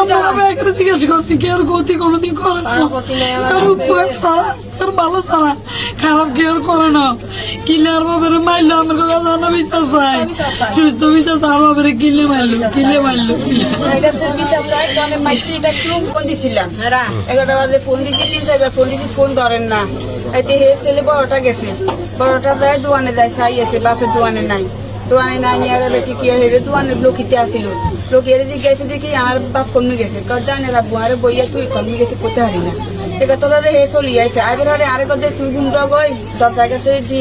আমরা ব্যাগরে জিজ্ঞেস করছি কেউ গতি কোনোদিন করে না? কারও উপকার ছাড়া কেউ ভালো ছাড়া খারাপ কেউ করে না? কিলার বাবারে মারলো আমার কাছে জানা বিচার চাই। সুস্থ বিচার চাই বাবারে কিলে মারলো কিলে মারলো এগারোটা বাজে ফোন দিচ্ছি তিন চারবার ফোন দিচ্ছি ফোন ধরেন না। এতে হে ছেলে বড়টা গেছে। বড়টা যায় দোয়ানে যায় সাই আছে বাপের দোয়ানে নাই। দোয়ানে নাই নিয়ে আর বেটি কি হেরে দোয়ানে লোকিতে আসিল। লোকিয়ে জিজ্ঞাসা দেখি আমার বাপ কমে গেছে। কদানে রাখব আরে বইয়া তুই কমে গেছে কোথায় হারি না। এবার তোরা হে চলি আইছে আইবার হারে আরে কদে তুই দাও গই দরজা গেছে দি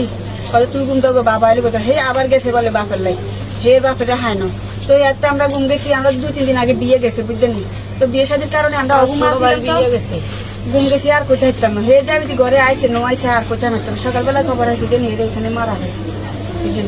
কদে তুই ঘুম গো? বাবা আইলে কোথায় হে আবার গেছে বলে বাপের লাই। হে বাপের হায় না। তো একটা আমরা ঘুম গেছি। আমরা দুই তিন দিন আগে বিয়ে গেছে বুঝলেন তো বিয়ে শাদির কারণে আমরা বিয়ে গেছে। ঘুম গেছি আর কোথায় থাকতাম না। হে যাবি ঘরে আইছে নো আইছে আর কোথায় থাকতাম সকালবেলা খবর আছে যে নিয়ে এখানে মারা হয়েছে বুঝলেন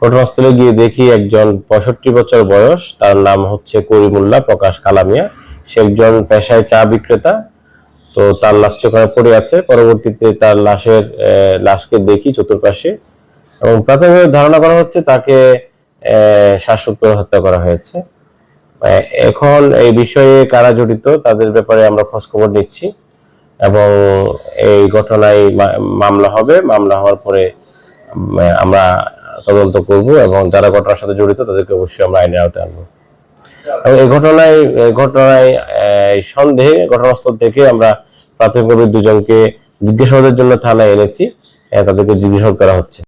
ঘটনাস্থলে গিয়ে দেখি একজন পঁয়ষট্টি বছর বয়স। তার নাম হচ্ছে করিমুল্লাহ প্রকাশ কালামিয়া। সে একজন পেশায় চা বিক্রেতা। তো তার লাশটি ওখানে পড়ে আছে। পরবর্তীতে তার লাশের লাশকে দেখি চতুর্পাশে। এবং প্রাথমিক ধারণা করা হচ্ছে তাকে করে হত্যা করা হয়েছে। এখন এই বিষয়ে কারা জড়িত তাদের ব্যাপারে আমরা খোঁজ খবর নিচ্ছি। এবং এই ঘটনায় মামলা হবে। মামলা হওয়ার পরে আমরা তদন্ত করব এবং যারা ঘটনার সাথে জড়িত তাদেরকে অবশ্যই আমরা আইনের আওতায় আনব। এবং এই ঘটনায় ঘটনায় সন্দেহে ঘটনাস্থল থেকে আমরা প্রাথমিকভাবে দুজনকে জিজ্ঞাসাবাদের জন্য থানায় এনেছি। আহ, তাদেরকে জিজ্ঞাসাবাদ করা হচ্ছে।